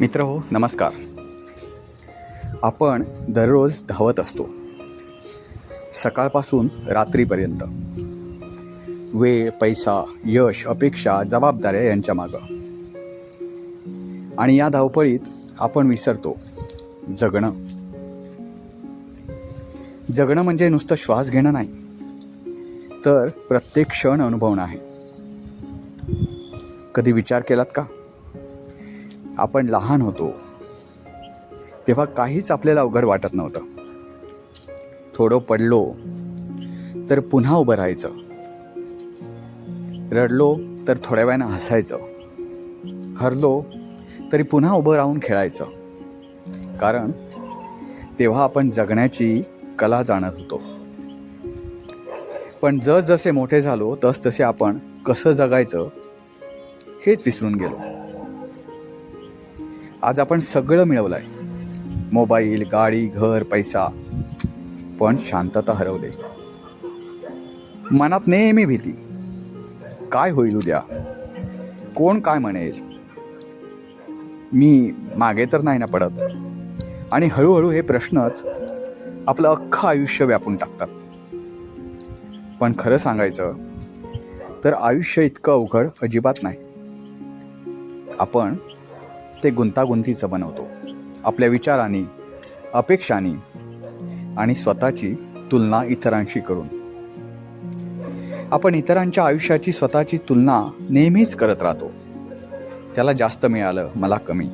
मित्र हो नमस्कार. आपण दररोज धावत असतो. सकाळपासून रात्रीपर्यंत. वेळ पैसा यश अपेक्षा जबाबदाऱ्या यांच्या मागं. आणि या धावपळीत आपण विसरतो जगणं. जगणं म्हणजे नुसतं श्वास घेणं नाही तर प्रत्येक क्षण अनुभवणं आहे. कधी विचार केलात का? आपण लहान होतो तेव्हा काहीच आपल्याला अवघड वाटत नव्हतं. थोडं पडलो तर पुन्हा उभं राहायचं. रडलो तर थोड्या वेळानं हसायचं. हरलो तरी पुन्हा उभं राहून खेळायचं. कारण तेव्हा आपण जगण्याची कला जाणत होतो. पण जसजसे मोठे झालो तसतसे आपण कसं जगायचं हेच विसरून गेलो. आज आपण सगळं मिळवलं आहे मोबाईल गाडी घर पैसा. पण शांतता हरवले मनात नेहमी भीती. काय होईल उद्या? कोण काय म्हणेल? मी मागे तर नाही ना पडत. आणि हळूहळू हे प्रश्नच आपलं अख्खं आयुष्य व्यापून टाकतात. पण खरं सांगायचं तर आयुष्य इतकं अवघड अजिबात नाही. आपण ते गुंतागुंतीचं बनवतो. आपल्या विचारांनी अपेक्षांनी आणि स्वतःची तुलना इतरांशी करून. आपण इतरांच्या आयुष्याची स्वतःची तुलना नेहमीच करत राहतो. त्याला जास्त मिळालं मला कमी.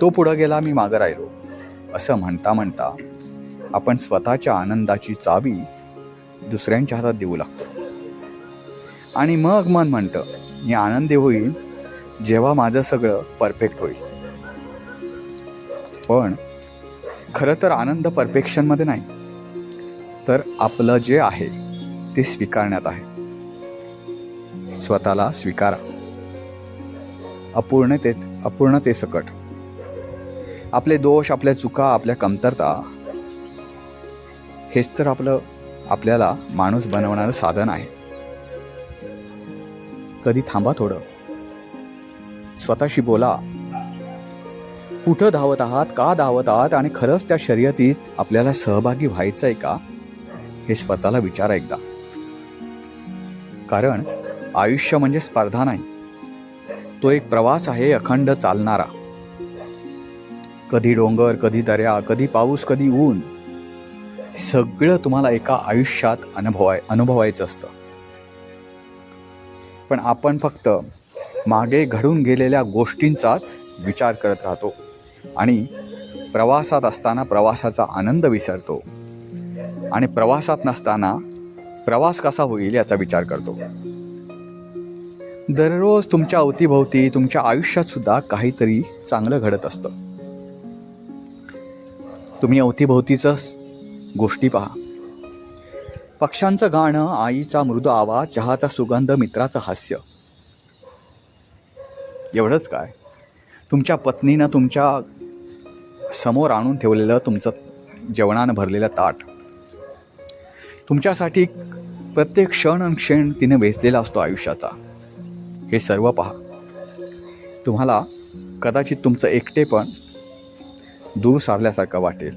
तो पुढं गेला मी मागं राहिलो. असं म्हणता म्हणता आपण स्वतःच्या आनंदाची चावी दुसऱ्यांच्या हातात देऊ लागतो. आणि मग मन म्हणतं मी आनंदी होईल जेव्हा माझं सगळं परफेक्ट होईल. पण खरं तर आनंद परफेक्शनमध्ये नाही. तर आपलं जे आहे ते स्वीकारण्यात आहे. स्वतःला स्वीकारा. अपूर्णतेत अपूर्णतेसकट. आपले दोष आपल्या चुका आपल्या कमतरता हेच तर आपलं आपल्याला माणूस बनवणारं साधन आहे. कधी थांबा थोडं. स्वतःशी बोला. कुठं धावत आहात का धावत आहात आणि खरंच त्या शर्यतीत आपल्याला सहभागी व्हायचं आहे का? हे स्वतःला विचारा एकदा. कारण आयुष्य म्हणजे स्पर्धा नाही. तो एक प्रवास आहे अखंड चालणारा. कधी डोंगर कधी दर्या कधी पाऊस कधी ऊन सगळं तुम्हाला एका आयुष्यात अनुभवाय अनुभवायचं असतं. पण आपण फक्त मागे घडून गेलेल्या गोष्टींचाच विचार करत राहतो. आणि प्रवासात असताना प्रवासाचा आनंद विसरतो. आणि प्रवासात नसताना प्रवास कसा होईल याचा विचार करतो. दररोज तुमच्या अवतीभोवती तुमच्या आयुष्यात सुद्धा काहीतरी चांगलं घडत असतं. तुम्ही अवतीभोवतीच गोष्टी पहा. पक्ष्यांचं गाणं आईचा मृदू आवाज चहाचा सुगंध मित्राचं हास्य. एवढंच काय? तुमच्या पत्नीनं तुमच्यासमोर आणून ठेवलेलं तुमचं जेवणानं भरलेलं ताट तुमच्यासाठी प्रत्येक क्षण आणि क्षण तिने वेचलेला असतो आयुष्याचा. हे सर्व पहा. तुम्हाला कदाचित तुमचं एकटेपण दूर सारल्यासारखं वाटेल.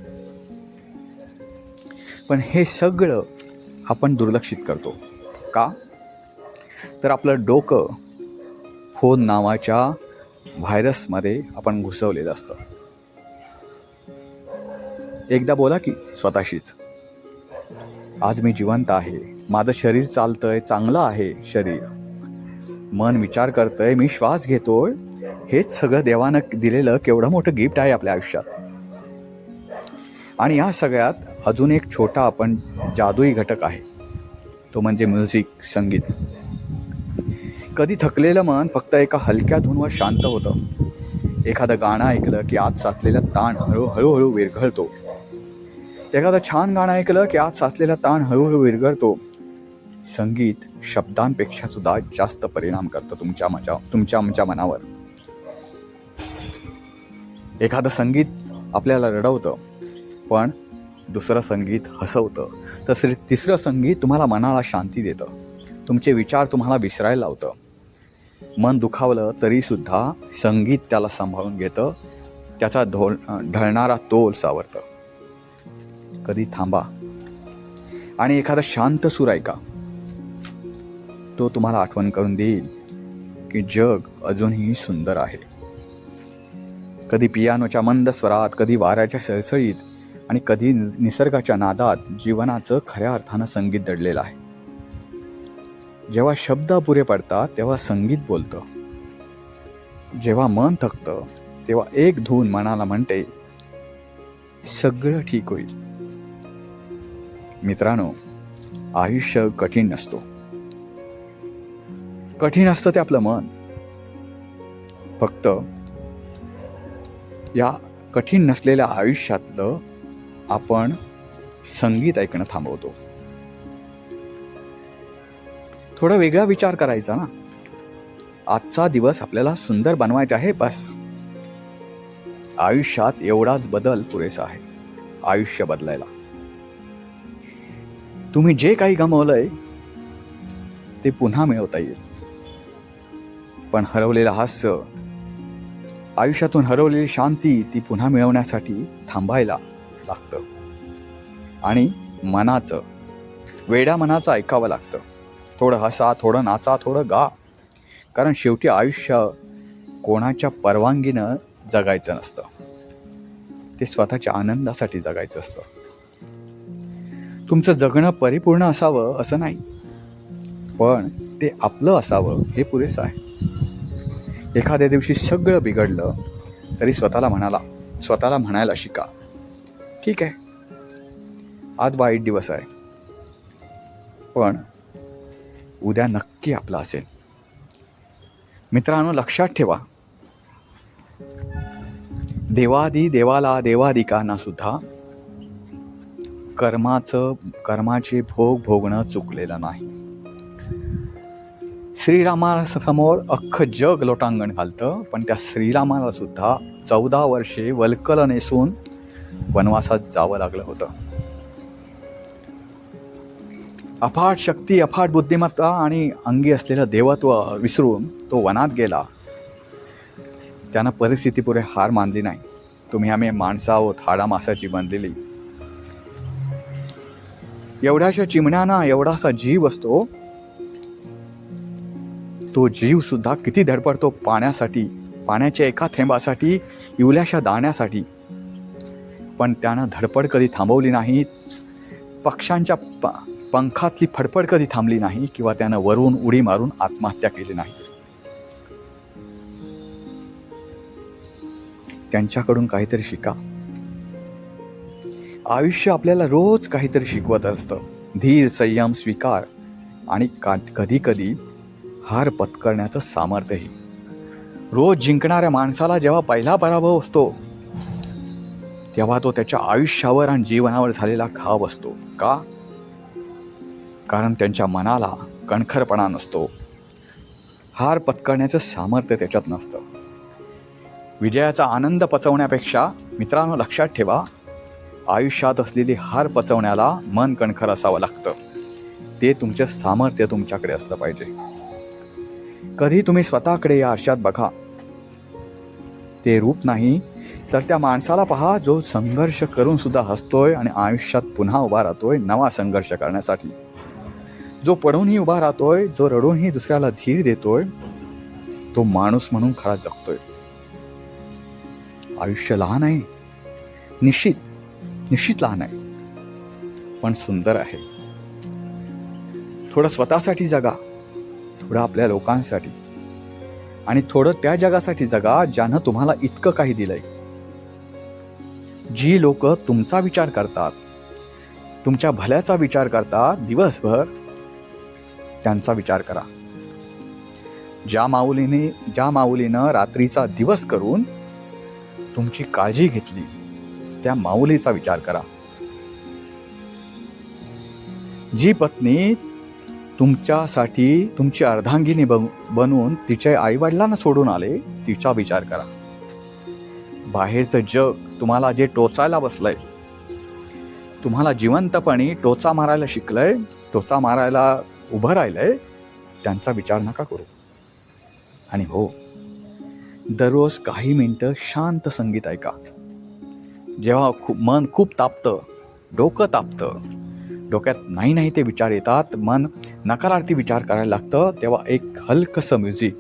पण हे सगळं आपण दुर्लक्षित करतो. का? तर आपलं डोकं फोन नावाच्या व्हायरसमध्ये आपण घुसवलेलं असतं. एकदा बोला की स्वतःशीच. आज मी जिवंत आहे. माझं शरीर चालतंय चांगलं आहे शरीर. मन विचार करतंय मी श्वास घेतोय. हेच सगळं देवानं दिलेलं केवढं मोठं गिफ्ट आहे आपल्या आयुष्यात. आणि या सगळ्यात अजून एक छोटा आपण जादुई घटक आहे. तो म्हणजे म्युझिक संगीत. कधी थकलेलं मन फक्त एका हलक्या धुनवर शांत होतं. एखादं गाणं ऐकलं की आत साचलेला ताण हळू हळूहळू विरघळतो. एखादं छान गाणं ऐकलं की आत साचलेला ताण हळूहळू विरघळतो. संगीत शब्दांपेक्षा सुद्धा जास्त परिणाम करतं तुमच्या मजा तुमच्या आमच्या मनावर. एखादं संगीत आपल्याला रडवतं पण दुसरं संगीत हसवतं तसं तिसरं संगीत तुम्हाला मनाला शांती देतं. तुमचे विचार तुम्हाला विसरायला लावतं. मन दुखावलं तरीसुद्धा संगीत त्याला सांभाळून घेतं. त्याचा ढोल ढळणारा तोल सावरतं. कधी थांबा. आणि एखादा शांत सूर ऐका. तो तुम्हाला आठवण करून देईल की जग अजूनही सुंदर आहे. कधी पियानोच्या मंद स्वरात कधी वाऱ्याच्या सळसळीत आणि कधी निसर्गाच्या नादात जीवनाचं खऱ्या अर्थानं संगीत दडलेलं आहे. जेव्हा शब्द पुरे पडतात तेव्हा संगीत बोलतं. जेव्हा मन थकतं तेव्हा एक धून मनाला म्हणते सगळं ठीक होईल. मित्रांनो आयुष्य कठीण नसतो. कठीण असतं ते आपलं मन. फक्त या कठीण नसलेल्या आयुष्यातलं आपण संगीत ऐकणं थांबवतो. थोडा वेगळा विचार करायचा ना. आजचा दिवस आपल्याला सुंदर बनवायचा आहे बस. आयुष्यात एवढाच बदल पुरेसा आहे आयुष्य बदलायला. तुम्ही जे काही गमावलंय ते पुन्हा मिळवता येईल. पण हरवलेलं हास्य आयुष्यातून हरवलेली शांती ती पुन्हा मिळवण्यासाठी थांबायला लागतं. आणि मनाचं वेड्या मनाचं ऐकावं लागतं. थोडं हसा थोडं नाचा थोडं गा. कारण शेवटी आयुष्य कोणाच्या परवानगीनं जगायचं नसतं. ते स्वतःच्या आनंदासाठी जगायचं असतं. तुमचं जगणं परिपूर्ण असावं असं नाही. पण ते आपलं असावं हे पुरेसं आहे. एखाद्या दिवशी सगळं बिघडलं तरी स्वतःला म्हणाला स्वतःला म्हणायला शिका. ठीक आहे. आज वाईट दिवस आहे. पण उद्या नक्की आपला असेल. मित्रांनो लक्षात ठेवा. देवादी देवाला देवादिकांना सुद्धा कर्माचं कर्माचे भोग भोगणं चुकलेलं नाही. श्रीरामासमोर अख्खं जग लोटांगण घालतं पण त्या श्रीरामाला सुद्धा चौदा वर्षे वल्कल नेसून वनवासात जावं लागलं होतं. अफाट शक्ती अफाट बुद्धिमत्ता आणि अंगी असलेलं देवत्व विसरून तो वनात गेला. त्यानं परिस्थितीपुढे हार मानली नाही. तुम्ही आम्ही माणसं आहोत हाडा मासाची बनलेली. एवढ्याशा चिमण्याना एवढासा जीव असतो तो जीव सुद्धा किती धडपडतो पाण्यासाठी पाण्याच्या एका थेंबासाठी इवल्याशा दाण्यासाठी. पण त्यानं धडपड कधी थांबवली नाही. पक्ष्यांच्या पा पंखातली फडफड कधी थांबली नाही किंवा त्यानं वरून उडी मारून आत्महत्या केली नाही. त्यांच्याकडून काहीतरी शिका. आयुष्य आपल्याला रोज काहीतरी शिकवत असतं. धीर संयम स्वीकार आणि का कधी कधी हार पत्करण्याचं सामर्थ्यही. रोज जिंकणाऱ्या माणसाला जेव्हा पहिला पराभव असतो तेव्हा तो त्याच्या आयुष्यावर आणि जीवनावर झालेला घाव असतो. का? कारण त्यांच्या मनाला कणखरपणा नसतो. हार पत्करण्याचं सामर्थ्य त्याच्यात नसतं. विजयाचा आनंद पचवण्यापेक्षा मित्रांनो लक्षात ठेवा आयुष्यात असलेली हार पचवण्याला मन कणखर असावं लागतं. ते तुमचं सामर्थ्य तुमच्याकडे असलं पाहिजे. कधी तुम्ही स्वतःकडे या आरशात बघा. ते रूप नाही तर त्या माणसाला पहा जो संघर्ष करून सुद्धा हसतोय आणि आयुष्यात पुन्हा उभा राहतोय नवा संघर्ष करण्यासाठी. जो पडूनही उभा राहतोय जो रडूनही दुसऱ्याला धीर देतोय तो माणूस म्हणून खरा जगतोय. आयुष्य लहान आहे. निश्चित निश्चित लहान आहे. पण सुंदर आहे. थोडं स्वतःसाठी जगा. थोडं आपल्या लोकांसाठी. आणि थोडं त्या जगासाठी जगा ज्यानं तुम्हाला इतकं काही दिलंय. जी लोक तुमचा विचार करतात तुमच्या भल्याचा विचार करतात दिवसभर त्यांचा विचार करा. ज्या माऊलीने ज्या माऊलीनं रात्रीचा दिवस करून तुमची काळजी घेतली त्या माऊलीचा विचार करा. जी पत्नी तुमच्यासाठी तुमची अर्धांगिनी बन बनवून तिच्या आईवडिलांना सोडून आले तिचा विचार करा. बाहेरचं जग तुम्हाला जे टोचायला बसलंय तुम्हाला जिवंतपणी टोचा मारायला शिकलंय टोचा मारायला उभं राहिलंय त्यांचा विचार नका करू. आणि हो दररोज काही मिनटं शांत संगीत ऐका. जेव्हा खूप मन खूप तापतं डोकं तापतं डोक्यात नाही नाही ते विचार येतात मन नकारार्थी विचार करायला लागतं तेव्हा एक हलकंसं म्युझिक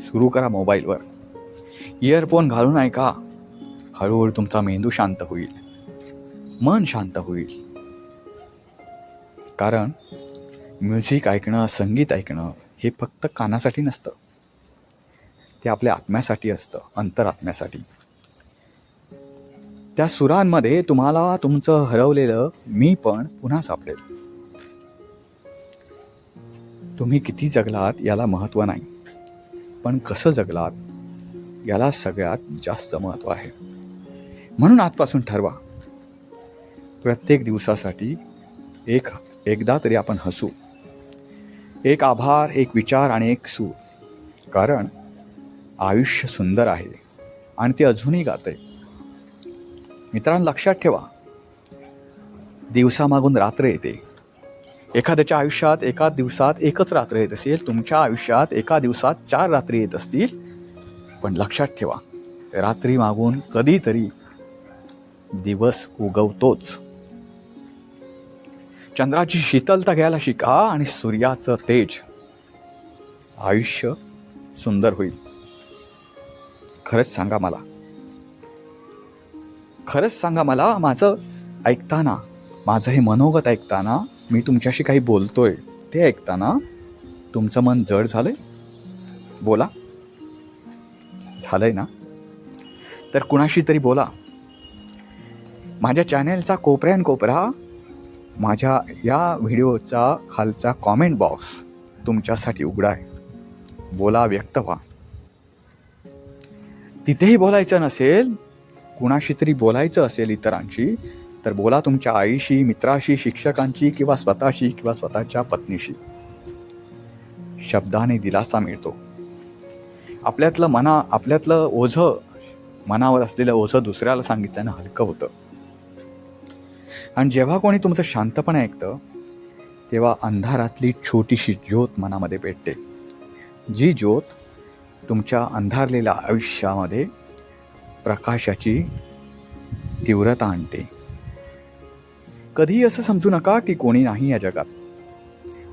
सुरू करा मोबाईलवर. इयरफोन घालून ऐका. हळूहळू तुमचा मेंदू शांत होईल. मन शांत होईल. कारण म्युझिक ऐकणं संगीत ऐकणं हे फक्त कानासाठी नसतं. ते आपल्या आत्म्यासाठी असतं अंतरात्म्यासाठी. त्या सुरांमध्ये तुम्हाला तुमचं हरवलेलं मी पण पुन्हा सापडेल. तुम्ही किती जगलात याला महत्त्व नाही. पण कसं जगलात याला सगळ्यात जास्त महत्त्व आहे. म्हणून आजपासून ठरवा. प्रत्येक दिवसासाठी एक एकदा तरी आपण हसू. एक आभार एक विचार आणि एक सूर. कारण आयुष्य सुंदर आहे आणि ते अजूनही गाते मित्रांनो लक्षात ठेवा. दिवसामागून रात्र येते. एखाद्याच्या आयुष्यात एका दिवसात एकच रात्र येत असेल तुमच्या आयुष्यात एका दिवसात चार रात्री येत असतील. पण लक्षात ठेवा रात्री मागून कधीतरी दिवस उगवतोच. चंद्राची शीतलता घ्यायला शिका आणि सूर्याचं तेज. आयुष्य सुंदर होईल. खरंच सांगा मला. खरंच सांगा मला माझं ऐकताना माझं हे मनोगत ऐकताना मी तुमच्याशी काही बोलतोय ते ऐकताना तुमचं मन जड झालंय? बोला. झालंय ना? तर कुणाशी तरी बोला. माझ्या चॅनेलचा कोपऱ्यान कोपरा माझ्या या व्हिडिओचा खालचा कॉमेंट बॉक्स तुमच्यासाठी उघडा आहे. बोला व्यक्त व्हा. तिथेही बोलायचं नसेल कुणाशी तरी बोलायचं असेल इतरांशी तर बोला तुमच्या आईशी मित्राशी शिक्षकांशी किंवा स्वतःशी किंवा स्वतःच्या पत्नीशी. शब्दाने दिलासा मिळतो. आपल्यातलं मना आपल्यातलं ओझं मनावर असलेलं ओझं दुसऱ्याला सांगितल्यानं हलकं होतं. आणि जेव्हा कोणी तुमचं शांतपणे ऐकतं तेव्हा अंधारातली छोटीशी ज्योत मनामध्ये पेटते. जी ज्योत तुमच्या अंधारलेल्या आयुष्यामध्ये प्रकाशाची तीव्रता आणते. कधीही असं समजू नका की कोणी नाही या जगात.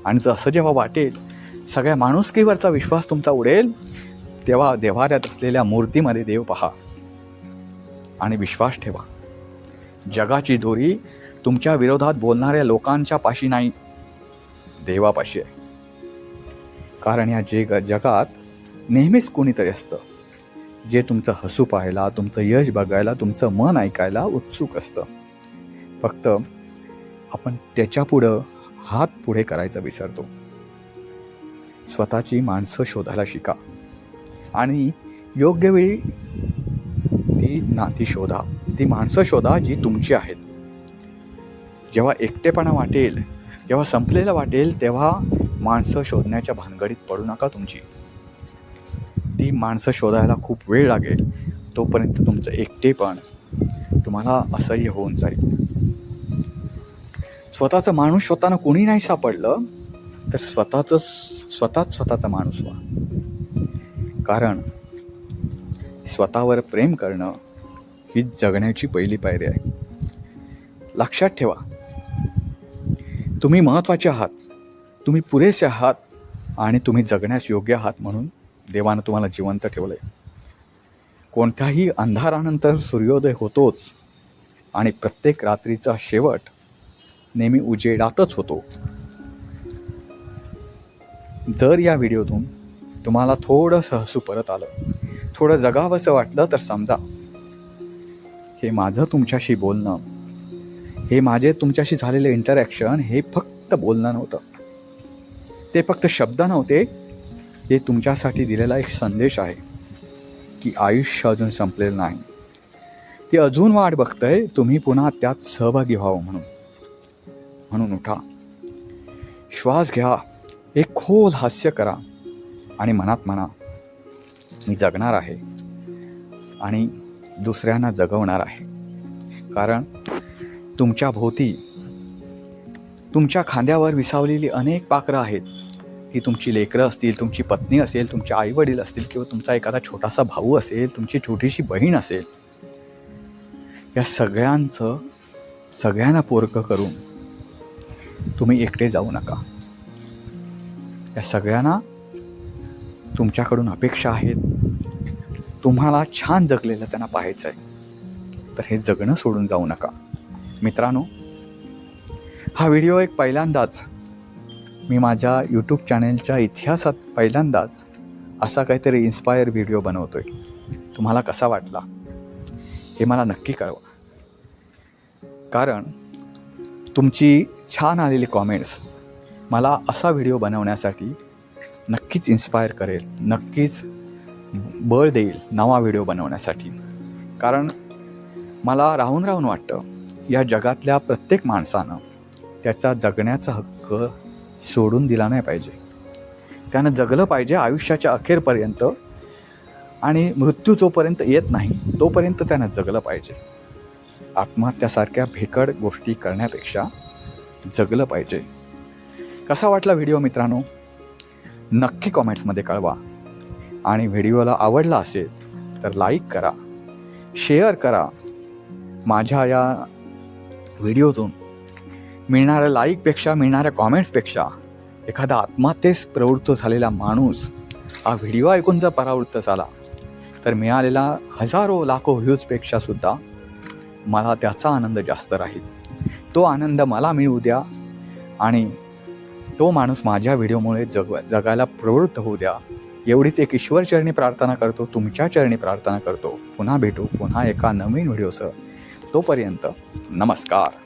आणि जर असं जेव्हा वाटेल सगळ्या माणुसकीवरचा विश्वास तुमचा उडेल तेव्हा देवाऱ्यात असलेल्या मूर्तीमध्ये देव पहा. आणि विश्वास ठेवा. जगाची दोरी तुमच्या विरोधात बोलणाऱ्या लोकांच्या पाशी नाही. देवापाशी आहे. कारण या जग जगात नेहमीच कोणीतरी असतं. जे तुमचं हसू पाहायला तुमचं यश बघायला तुमचं मन ऐकायला उत्सुक असतं. फक्त आपण त्याच्यापुढं हात पुढे करायचं विसरतो. स्वतःची माणसं शोधायला शिका. आणि योग्य वेळी ती नाती शोधा. ती माणसं शोधा जी तुमची आहेत. जेव्हा एकटेपणा वाटेल जेव्हा संपलेलं वाटेल तेव्हा माणसं शोधण्याच्या भानगडीत पडू नका तुमची. ती माणसं शोधायला खूप वेळ लागेल तोपर्यंत तुमचं एकटेपण तुम्हाला असह्य होऊन जाईल. स्वतःचं माणूस स्वतःनं कोणी नाही सापडलं तर स्वतःचं स्वतःच स्वतःचा माणूस व्हा. कारण स्वतःवर प्रेम करणं ही जगण्याची पहिली पायरी आहे. लक्षात ठेवा तुम्ही महत्त्वाचे आहात. तुम्ही पुरेसे आहात आणि तुम्ही जगण्यास योग्य आहात म्हणून देवानं तुम्हाला जिवंत ठेवलं आहे कोणत्याही अंधारानंतर सूर्योदय होतोच आणि प्रत्येक रात्रीचा शेवट नेहमी उजेडातच होतो. जर या व्हिडिओतून तुम्हाला थोडंसं हसू परत आलं थोडं जगावंसं वाटलं तर समजा. हे माझं तुमच्याशी बोलणं हे माझे तुमच्याशी झालेले इंटरॅक्शन हे फक्त बोलणं नव्हतं. ते फक्त शब्द नव्हते ते तुमच्यासाठी दिलेला एक संदेश आहे की आयुष्य अजून संपलेलं नाही. ते अजून वाट बघतंय तुम्ही पुन्हा त्यात सहभागी व्हावं म्हणून. म्हणून उठा. श्वास घ्या. एक खोल हास्य करा आणि मनात म्हणा मी जगणार आहे आणि दुसऱ्यांना जगवणार आहे. कारण तुमच्या भोवती. तुमच्या खांद्यावर विसावलेली अनेक पाखरं आहेत. ती तुमची लेकरं असतील तुमची पत्नी असेल तुमचे आईवडील असतील किंवा तुमचा एखादा छोटासा भाऊ असेल तुमची छोटीशी बहीण असेल. या सगळ्यांचं सगळ्यांना पोरकं करून तुम्ही एकटे जाऊ नका. या सगळ्यांना तुमच्याकडून अपेक्षा आहेत. तुम्हाला छान जगलेलं त्यांना पाहायचं आहे तर हे जगणं सोडून जाऊ नका. मित्रांनो हा व्हिडिओ एक पहिल्यांदाच मी माझ्या यूट्यूब चॅनेलच्या इतिहासात पहिल्यांदाच असा काहीतरी इन्स्पायर व्हिडिओ बनवतो आहे तुम्हाला कसा वाटला? हे मला नक्की कळवा. कारण तुमची छान आलेली कॉमेंट्स मला असा व्हिडिओ बनवण्यासाठी नक्कीच इन्स्पायर करेल नक्कीच बळ देईल नवा व्हिडिओ बनवण्यासाठी. कारण मला राहून राहून वाटतं या जगातल्या प्रत्येक माणसानं त्याचा जगण्याचा हक्क सोडून दिला नाही पाहिजे. त्यानं जगलं पाहिजे आयुष्याच्या अखेरपर्यंत आणि मृत्यू जोपर्यंत येत नाही तोपर्यंत त्यानं जगलं पाहिजे. आत्महत्यासारख्या भेकड गोष्टी करण्यापेक्षा जगलं पाहिजे. कसा वाटला व्हिडिओ मित्रांनो? नक्की कॉमेंट्समध्ये कळवा. आणि व्हिडिओला आवडला असेल तर लाईक करा शेअर करा. माझ्या या व्हिडिओतून. मिळणाऱ्या लाईकपेक्षा मिळणाऱ्या कॉमेंट्सपेक्षा एखादा आत्महत्येस प्रवृत्त झालेला माणूस हा व्हिडिओ ऐकून जर परावृत्त झाला तर मिळालेला हजारो लाखो व्ह्यूजपेक्षा सुद्धा मला त्याचा आनंद जास्त राहील. तो आनंद मला मिळू द्या आणि तो माणूस माझ्या व्हिडिओमुळे जग जगायला प्रवृत्त होऊ द्या. एवढीच एक ईश्वरचरणी प्रार्थना करतो तुमच्या चरणी प्रार्थना करतो. पुन्हा भेटू पुन्हा एका नवीन व्हिडिओसह. तोपर्यंत नमस्कार.